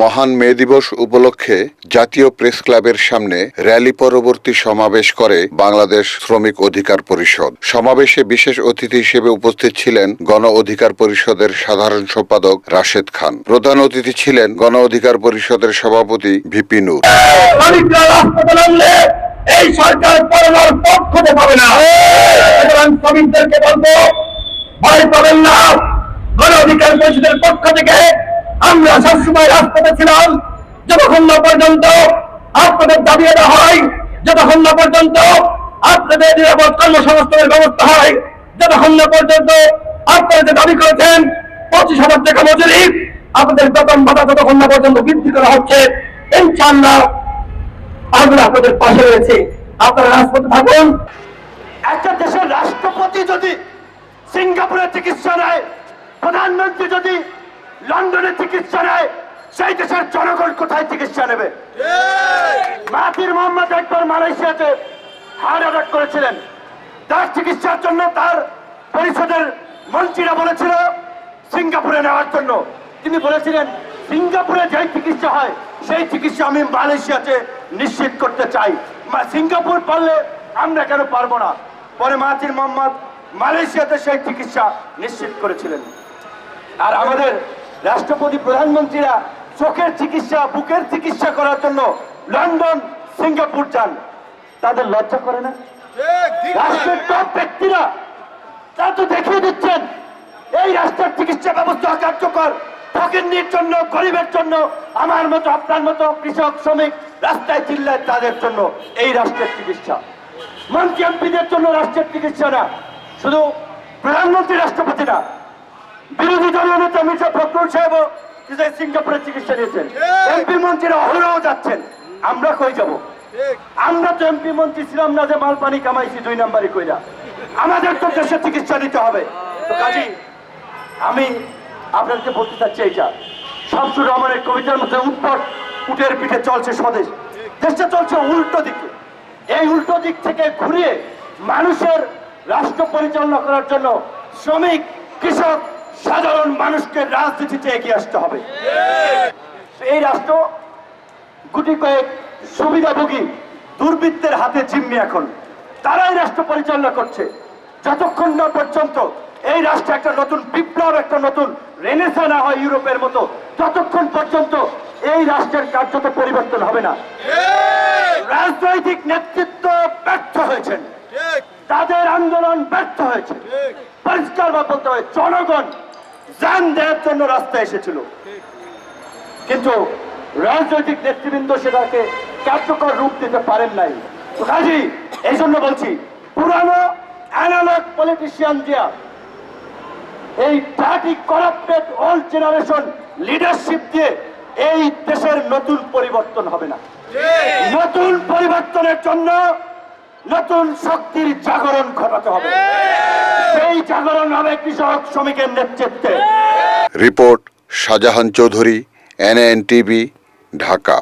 মহান মে দিবস উপলক্ষে জাতীয় প্রেস ক্লাবের সামনে র্যালি পরবর্তী সমাবেশ করে বাংলাদেশ শ্রমিক অধিকার পরিষদ। সমাবেশে বিশেষ অতিথি হিসেবে উপস্থিত ছিলেন গণ অধিকার পরিষদের সাধারণ সম্পাদক রাশেদ খান। প্রধান অতিথি ছিলেন গণ অধিকার পরিষদের সভাপতি ভিপি নূর। এই সরকার করোনার না। সুতরাং শ্রমিকদেরকে বলব, ভয় পাবেন না। গণ অধিকার পরিষদের পক্ষ থেকে আমরা সবসময় রাস্তাতে ছিলাম, যতক্ষণ না পর্যন্ত আপনাদের দাবি আদা হয়, যতক্ষণ না পর্যন্ত আপনাদের নিরাপদ কর্মসংস্থানের ব্যবস্থা হয়, যতক্ষণ না পর্যন্ত আপনারা যে দাবি করেছেন, পঁচিশ হাজার টাকা মজুরি, আপনাদের বেতন ভাতা যতক্ষণ না পর্যন্ত বৃদ্ধি করা হচ্ছে। ইনশাআল্লাহ আমরা আপনাদের পাশে রয়েছে। আপনারা রাজপথে থাকুন। একটা দেশের রাষ্ট্রপতি যদি সিঙ্গাপুরে চিকিৎসা নেয়, প্রধানমন্ত্রী যদি লন্ডনে চিকিৎসা নেয় সেই দেশের জনগণ কোথায় চিকিৎসা নেবে? মাতির মোহাম্মদ একবার মালয়েশিয়াতে হার্ট অ্যাটাক করেছিলেন। তার চিকিৎসার জন্য তার পরিষদের মন্ত্রীরা বলেছিল সিঙ্গাপুরে নেওয়ার জন্য। তিনি বলেছিলেন সিঙ্গাপুরে যে চিকিৎসা হয় সেই চিকিৎসা আমি মালয়েশিয়াতে নিশ্চিত করতে চাই। সিঙ্গাপুর পারলে আমরা কেন পারব না? পরে মাহাতির মোহাম্মদ মালয়েশিয়াতে সেই চিকিৎসা নিশ্চিত করেছিলেন। আর আমাদের রাষ্ট্রপতি, প্রধানমন্ত্রীরা চোখের চিকিৎসা, বুকের চিকিৎসা করার জন্য লন্ডন, সিঙ্গাপুর যান। তাদের লজ্জা করে না? রাষ্ট্রের টপ ব্যক্তিরা তা তো দেখিয়ে দিচ্ছেন। এই রাষ্ট্রের চিকিৎসা ব্যবস্থা কার্যকর ফকিন্নির জন্য, গরিবের জন্য, আমার মতো, আপনার মতো কৃষক, শ্রমিক রাস্তায় চিল্লায় তাদের জন্য এই রাষ্ট্রের চিকিৎসা। মন্ত্রী এমপিদের জন্য রাষ্ট্রের চিকিৎসা না, শুধু প্রধানমন্ত্রী, রাষ্ট্রপতি না। বিরোধী দলীয় নেতা মির্জা ফখরুল সাহেব সিঙ্গাপুরে চিকিৎসা নিয়েছেন। এমপি মন্ত্রীরা অহরহ যাচ্ছেন। আমরা কই যাব? আমরা তো এমপি মন্ত্রী ছিলাম না যে মাল পানি কামাইছি দুই নাম্বারই কইরা। আমাদের তো দেশে চিকিৎসা নিতে হবে। তো কাজী আমি আপনাদেরকে বলতে চাচ্ছি এইটা। শামসুর রহমানের কবিতার মধ্যে উৎপট উটের পিঠে চলছে স্বদেশ। দেশটা চলছে উল্টো দিকে। এই উল্টো দিক থেকে ঘুরিয়ে মানুষের রাষ্ট্র পরিচালনা করার জন্য শ্রমিক কৃষক সাধারণ মানুষকে রাজনীতিতে এগিয়ে আসতে হবে। এই রাষ্ট্র গুটি কয়েক সুবিধাভোগী দুর্বৃত্তের হাতে জিম্মি এখন। তারাই রাষ্ট্র পরিচালনা করছে। যতক্ষণ না পর্যন্ত এই রাষ্ট্রে একটা নতুন বিপ্লব, একটা নতুন রেনেসা না হয় ইউরোপের মতো, ততক্ষণ পর্যন্ত এই রাষ্ট্রের কার্যত পরিবর্তন হবে না। রাজনৈতিক নেতৃত্ব ব্যর্থ হয়েছেন। তাদের আন্দোলন ব্যর্থ হয়েছে। পরিষ্কার বা বলতে হয়, জনগণ যান দেওয়ার জন্য রাস্তায় এসেছিল। কিন্তু রাজনৈতিক নেতৃবৃন্দ সেটাকে কার্যকর রূপ দিতে পারেন নাই। কাজী এই জন্য বলছি পুরানো অ্যানালগ পলিটিশিয়ান দিয়া এই party corrupted old generation leadership দিয়ে এই দেশের নতুন পরিবর্তন হবে না। নতুন পরিবর্তনের জন্য নতুন শক্তির জাগরণ ঘটাতে হবে। সেই জাগরণ হবে কৃষক শ্রমিকের নেতৃত্বে। Report Shahjahan Chowdhury NN TV Dhaka.